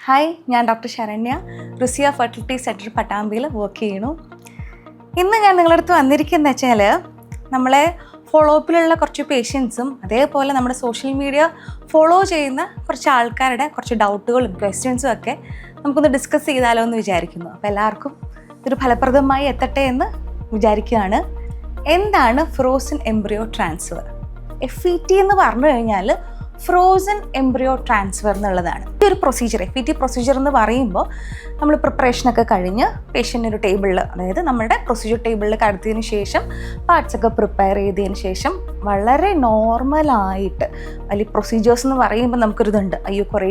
Hi ഞാൻ doctor Saranya Rusiya fertility centre പട്ടാമ്പിയിൽ work ചെയ്യണു ഇന്ന് ഞാൻ നിങ്ങളുടെ അടുത്ത് വന്നിരിക്കുന്നത് വെച്ചാൽ നമ്മളെ ഫോളോ അപ്പിലുള്ള കുറച്ച് പേഷ്യൻസും അതേപോലെ നമ്മുടെ സോഷ്യൽ മീഡിയ ഫോളോ ചെയ്യുന്ന കുറച്ച് ആൾക്കാരുടെ കുറച്ച് ഡൗട്ടുകളും ക്വസ്റ്റ്യൻസും ഒക്കെ നമുക്കൊന്ന് ഡിസ്കസ് ചെയ്താലോ എന്ന് വിചാരിക്കുന്നു. അപ്പോൾ എല്ലാവർക്കും ഇതൊരു ഫലപ്രദമായി എത്തട്ടെ എന്ന് വിചാരിക്കുകയാണ്. എന്താണ് frozen embryo transfer F E T എന്ന് പറഞ്ഞു കഴിഞ്ഞാൽ ഫ്രോസൺ എംബ്രിയോ ട്രാൻസ്ഫർ എന്നുള്ളതാണ്. ഈ ഒരു procedure F E T procedure എന്ന് പറയുമ്പോൾ നമ്മൾ പ്രിപ്പറേഷനൊക്കെ കഴിഞ്ഞ് പേഷ്യന്റ് ഒരു ടേബിളിൽ അതായത് നമ്മുടെ പ്രൊസീജിയർ ടേബിളിൽ കടത്തിയതിന് ശേഷം പാർട്സൊക്കെ പ്രിപ്പയർ ചെയ്തതിന് ശേഷം വളരെ നോർമലായിട്ട് വലിയ പ്രൊസീജിയേഴ്സ് എന്ന് പറയുമ്പോൾ നമുക്കൊരിതുണ്ട്. അയ്യോ കുറേ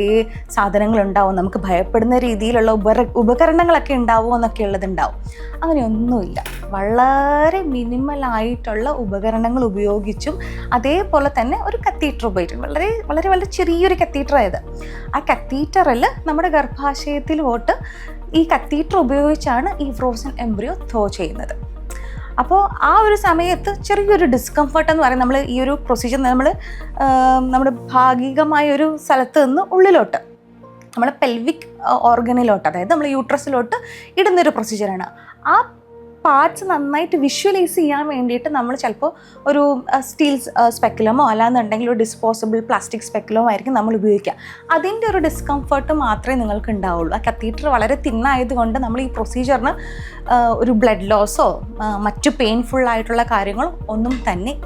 സാധനങ്ങളുണ്ടാവും നമുക്ക് ഭയപ്പെടുന്ന രീതിയിലുള്ള ഉപകരണങ്ങളൊക്കെ ഉണ്ടാവുമോ എന്നൊക്കെ ഉള്ളതുണ്ടാവും. അങ്ങനെയൊന്നുമില്ല. വളരെ മിനിമലായിട്ടുള്ള ഉപകരണങ്ങൾ ഉപയോഗിച്ചും അതേപോലെ തന്നെ ഒരു കത്തീറ്റർ ഉപയോഗിക്കും. വളരെ വളരെ വളരെ ചെറിയൊരു കത്തീറ്റർ ആയത്. ആ കത്തീറ്ററിൽ നമ്മുടെ ഗർഭാശയത്തിലോട്ട് ഈ കത്തീറ്റർ ഉപയോഗിച്ചാണ് ഈ ഫ്രോസൺ എംബ്രിയോ ത്രോ ചെയ്യുന്നത്. അപ്പോൾ ആ ഒരു സമയത്ത് ചെറിയൊരു ഡിസ്കംഫർട്ട് എന്ന് പറയുന്നത് നമ്മൾ ഈ ഒരു പ്രൊസീജിയർ നമ്മൾ നമ്മുടെ ഭാഗികമായ ഒരു സ്ഥലത്ത് നിന്ന് ഉള്ളിലോട്ട് നമ്മുടെ പെൽവിക് ഓർഗനിലോട്ട് അതായത് നമ്മൾ യൂട്രസിലോട്ട് ഇടുന്നൊരു പ്രൊസീജിയറാണ് ആ പാർട്സ് നന്നായിട്ട് വിഷ്വലൈസ് ചെയ്യാൻ വേണ്ടിയിട്ട് നമ്മൾ ചിലപ്പോൾ ഒരു സ്റ്റീൽ സ്പെക്കുലമോ അല്ലാന്നുണ്ടെങ്കിൽ ഒരു ഡിസ്പോസിബിൾ പ്ലാസ്റ്റിക് സ്പെക്കുലമോ ആയിരിക്കും നമ്മൾ ഉപയോഗിക്കുക. അതിന്റെ ഒരു ഡിസ്കംഫർട്ട് മാത്രമേ നിങ്ങൾക്ക് ഉണ്ടാവുള്ളൂ. ആ കത്തീറ്റർ വളരെ തിന്നായതുകൊണ്ട് നമ്മൾ ഈ പ്രൊസീജിയറിന് ഒരു ബ്ലഡ് ലോസോ മറ്റു പെയിൻഫുൾ ആയിട്ടുള്ള കാര്യങ്ങളോ ഒന്നും തന്നെ